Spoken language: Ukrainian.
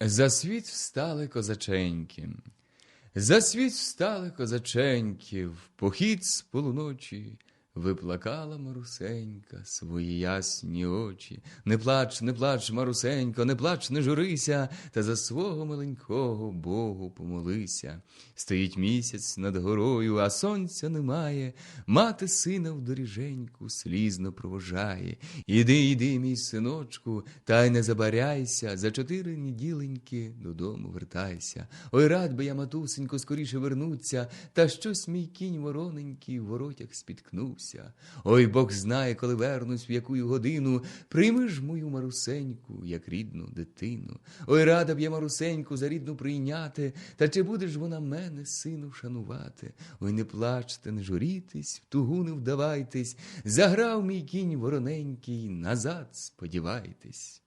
За світ встали козаченьки, за світ встали козаченьки, в похід з полуночі виплакала Марусенька свої ясні очі. Не плач, не плач, Марусенько, не плач, не журися, та за свого миленького Богу помолися. Стоїть місяць над горою, а сонця немає. Мати сина в доріженьку слізно провожає. Іди, іди, мій синочку, та й не забаряйся, за чотири неділеньки додому вертайся. Ой, рад би я, матусенько, скоріше вернуться, та щось мій кінь вороненький в воротях спіткнувся. Ой, Бог знає, коли вернусь, в яку годину, прийми ж мою Марусеньку, як рідну дитину. Ой, рада б я Марусеньку за рідну прийняти, та чи будеш вона мене, сину, шанувати? Ой, не плачте, не журітесь, в тугу не вдавайтесь, заграв мій кінь вороненький, назад сподівайтесь.